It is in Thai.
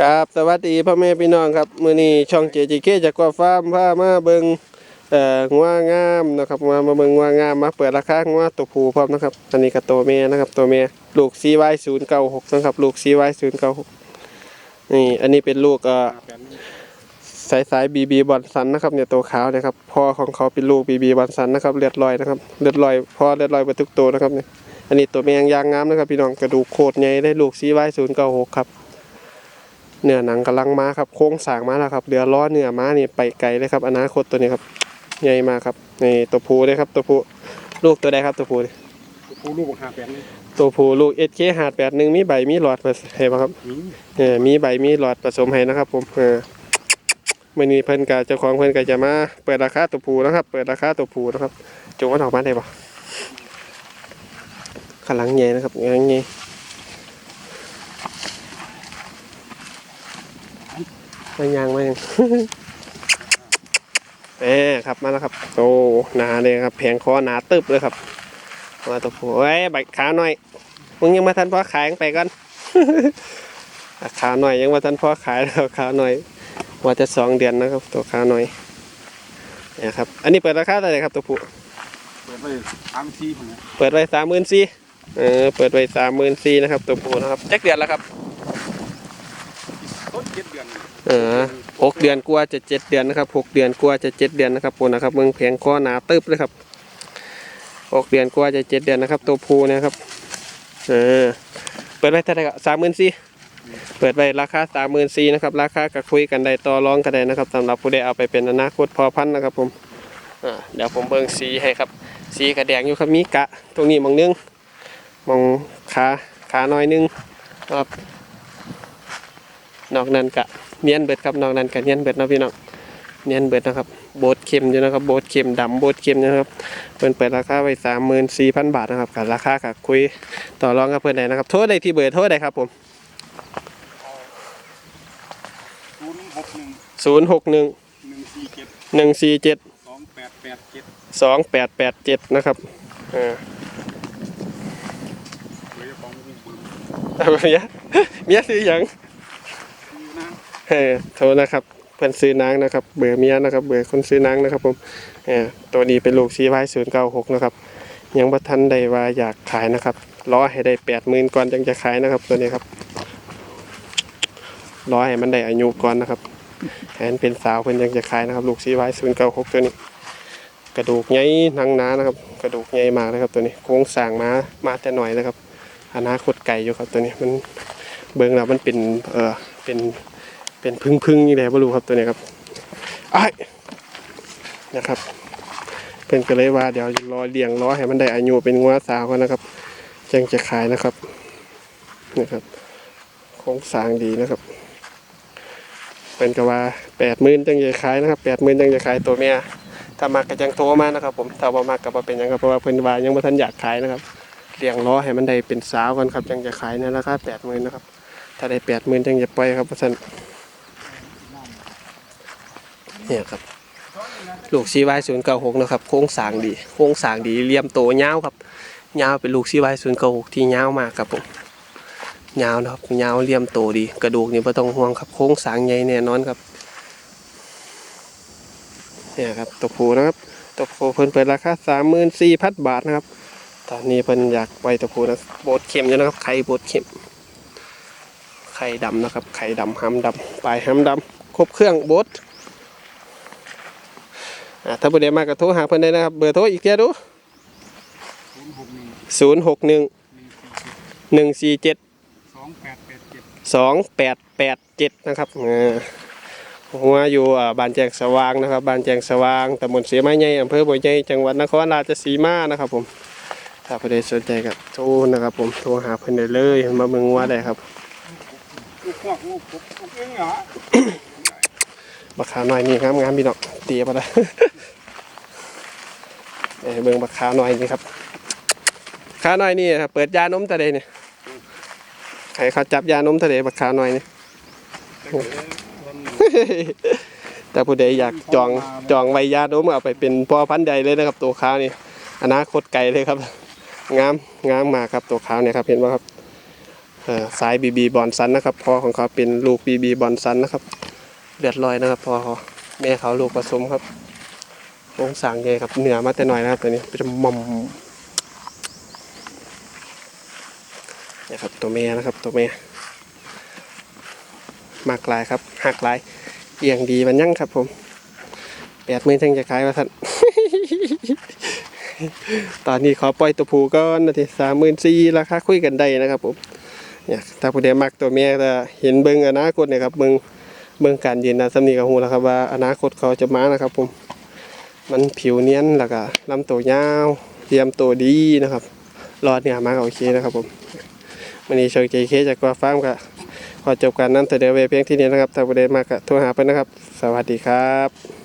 ครับสวัสดีพ่อแม่พี่น้องครับมื้อนี้ช่องเจจิเคจากกว่าฟาร์มพามาเบิงเอ่องัวงามนะครับมามาเบิงงัวงามมาเปิดราคางัวตัวผู้พร้อมนะครับอันนี้ก็ตัวแม่นะครับตัวแม่ลูก CY096 นะครับลูก CY096 นี่อันนี้เป็นลูกเอ่อสายสายบีบีบอลสันนะครับเนี่ยตัวขาวนะครับพ่อของเขาเป็นลูกบีบีบอลสันนะครับเลือดลอยนะครับเลือดลอยพ่อเลือดลอยไปทุกตัวนะครับเนี่ยอันนี้ตัวแม่ยางงามนะครับพี่น้องกระดูกโคตรใหญ่ได้ลูก CY096 ครับ เนื้อหนังกำลังมาครับโค้งสร้างมาแล้วครับเดือล้อเนื้อม้านี่ไปไกลเลยครับ อนาคตตัวนี้ครับใหญ่มากครับนี่ตัวผู้เลยครับตัวผู้ลูกตัวใดครับตัวผู้นี่ผู้ลูกหาแปดนี่ตัวผู้ลูกเอเคหาดแปดหนึ่งมีใบมีหลอดผสมให้ป่ะครับอืมเออมีใบมีหลอดผสมให้นะครับ ผมเออมื่อนี้เพิ่นกาเจ้าของเพิ่นก็จะมาเปิดราคาตัวผู้นะครับ เปิดราคาตัวผู้นะครับจงมันออกมาได้ปะขางหลังใหญ่นะครับขางหลังใหญ่ มันยางมันยังเอ้ครับมาแล้วครับโตหนาเลยครับ แผงคอหนาตึบเลยครับมาตัวผู้เอ้ยใบขาหน่อยมึงยังมาทันพอขายไปก่อนขาหน่อยยังมาทันพอขายแล้วขาหน่อยว่าจะสองเดือนนะครับ ตัวขาหน่อยเนี่ยครับ อันนี้เปิดราคาเท่าไหร่ครับตัวผู้เปิดไปสามสี่คนนะเปิดไว้สามหมื่นสี่เออเปิดไว้สามหมื่นสี่นะครับ ตัวผู้นะครับจักเดือนแล้วครับต้น เจ็ดเดือนเออหกเดือนกว่าจะเจ็ดเดือนนะครับหกเดือนกว่าจะเจ็ดเดือนนะครับปูนะครับเมืองแผงคอหนาตึบเลยครับหกเดือนกว่าจะเจ็ดเดือนนะครับ ตัวผู้เนะครับ เออ เปิดไว้เท่าไหร่สามหมื่นสี่เปิดไว้ราคาสามหมื่นสี่นะครับราคาก็คุยกันได้ต่อรองกันได้นะครับสำหรับผู้ใดเอาไปเป็นอนาคตพอพันธุ์นะครับผมอ่าเดี๋ยวผมเบิ่งสีให้ครับ สีกระแดงอยู่ครับมีกะ ตรงนี้มองนึงมองขาขาน้อยนึงครับ นอกนั้นกะเนียนเบิดครับนอกนั้นกันเนียนเบิดนะพี่น้องเนียนเบิดนะครับโบดเข็มอยู่นะครับโบดเข็มดำโบดเข็มนะครับเพิ่นเปิดราคาไว้สามหมื่นสี่พันบาทนะครับกับราคากับคุยต่อรองกับเพื่อนได้นะครับโทษได้ที่เบอร์โทษได้ครับผมศูนย์หกหนึ่งศูนย์หกหนึ่งหนึ่งสี่เจ็ดหนึ่งสี่เจ็ดสองแปดแปดเจ็ดสองแปดแปดเจ็ดนะครับเออเลยจะฟ้องมีอาเมียเมียซื้อหยัง เออโทษนะครับเพิ่นซื้อนางนะครับ เบอร์เมียนะครับ เบอร์คนซื้อนางนะครับ ผมเออตัวนี้เป็นลูกซีไว้ศูนย์เก้าหกนะครับยังบ่ทันได้ว่าอยากขายนะครับรอให้ได้แปดหมื่นก่อนจึงจะขายนะครับ ตัวนี้ครับรอให้มันได้อายุก่อนนะครับให้มันเป็นสาวเพิ่นยังจะขายนะครับ ลูกซีไว้ศูนย์เก้าหกตัวนี้ กระดูกใหญ่หนังหนานะครับ กระดูกใหญ่มากนะครับ ตัวนี้โครงสางมามาแต่หน่อยนะครับอนาคตไก่อยู่ครับตัวนี้มันเบิ่งแล้วมันเป็นเออเป็น เป็นพึ่งพึ่งนี่แหละบ่รู้ครับตัวนี้ครับไอ้นะครับเพิ่นก็เลยว่าเดี๋ยวรอเลี้ยงรอให้มันได้อายุเป็นงัวสาวก่อนนะครับจึงจะขายนะครับนะครับโครงสางดีนะครับ เป็นก็ว่าแปดหมื่นจังจะขายนะครับแปดหมื่นจังจะขายตัวเมียถ้ามากก็จังโทรมานะครับผมถ้าบ่มากก็บ่เป็นยังครับเพราะว่าเพิ่นว่ายังบ่ทันอยากขายนะครับเลี้ยงรอให้มันได้เป็นสาวก่อนครับจังจะขายในราคาแปดหมื่นนะครับถ้าได้แปดหมื่นจังจะปล่อยครับเพราะฉะนั้น เนี่ยครับลูกซีไวศูนย์เก้าหกนะครับโค้งสางดีโค้งสางดีเลี่ยมโตยาวครับยาวเป็นลูกซีไวศูนย์เก้าหกที่ยาวมากครับผมยาวนะครับยาวเลี่ยมโตดี กระดูกนี่ไม่ต้องห่วงครับโค้งสางใหญ่แน่นอนครับเนี่ยครับตัวผูนะครับตัวผูเพิ่นเปิดราคาสามหมื่นสี่พันบาทนะครับ ตอนนี้เพิ่นอยากไว้ตัวผูนะโบดเข็มอยู่นะครับไข่โบดเข็มไข่ดำนะครับไข่ดำห้ำดำปลายห้ำดำครบเครื่องโบด ถ้าผู้ใดมากก็โทรหาเพิ่นได้นะครับ เบอร์โทรอีกเทียดูศูนย์หกหนึ่งศูนย์หกหนึ่งหนึ่งสี่เจ็ดสองแปดแปดเจ็ดสองแปดแปดเจ็ดนะครับเออหัวอยู่บ้านแจงสว่างนะครับบ้านแจงสว่างตำบลเสียไม้ใหญ่อำเภอบัวใหญ่จังหวัดนครราชสีมานะครับ ผม ถ้าผู้ใดสนใจก็โทรนะครับ ผมโทรหาเพิ่นได้เลยมาเมืองว่าได้ครับ บักขาวน้อยนี่ครับงามพี่น้องเตี๋ยปะละเอ้ยเบิ่งบักขาวน้อยนี่ครับขาวน้อยนี่ครับเปิดยานมทะเลเนี่ยใครเขาจับยานมทะเลบักขาวน้อยนี่แต่ผู้ใดอยากจองจองไวยาดมเอาไปเป็นพ่อพันธุ์ใหญ่เลยนะครับ ตัวขาวนี่อนาคตไกลเลยครับ งามงามมากครับตัวขาวเนี่ยครับเห็นไหมครับสายบีบีบอลซันนะครับพ่อของเขาเป็นลูกบีบีบอลซันนะครับ เลือดลอยนะครับ พอเขาแม่เขาลูกผสมครับโครงสร้างใหญ่ครับเหนือมาแต่หน่อยนะครับตัวนี้เป็นมอมเนี่ยครับตัวแม่นะครับตัวแม่มากลายครับหักลายเอียงดีมันยั่งครับ ผมแปดหมื่นทั้งจะขายว่าท่านตอนนี้ขอปล่อยตัวผูก่อนนาทีสามหมื่นสี่ราคาคุยกันได้นะครับผมเนี่ยถ้าผู้ใดมักตัวเมียจะเห็นเบิ้งอนาคตเนี่ยครับเบิ้ง เบื้องการยืนนะสำนีกับหูแล้วครับว่าอนาคตเขาจะมานะครับผม มันผิวเนียนแล้วก็ลำตัวยาวเตรียมตัวดีนะครับรอดเนี่ยมาโอเคนะครับผมวันนี้โชคใจเคจากกว่าฟาร์มก็ขอจบการนั้นแต่เดี๋ยวเวเพียงที่นี้นะครับถ้าประเดมากก็โทรหาไปนะครับ สวัสดีครับ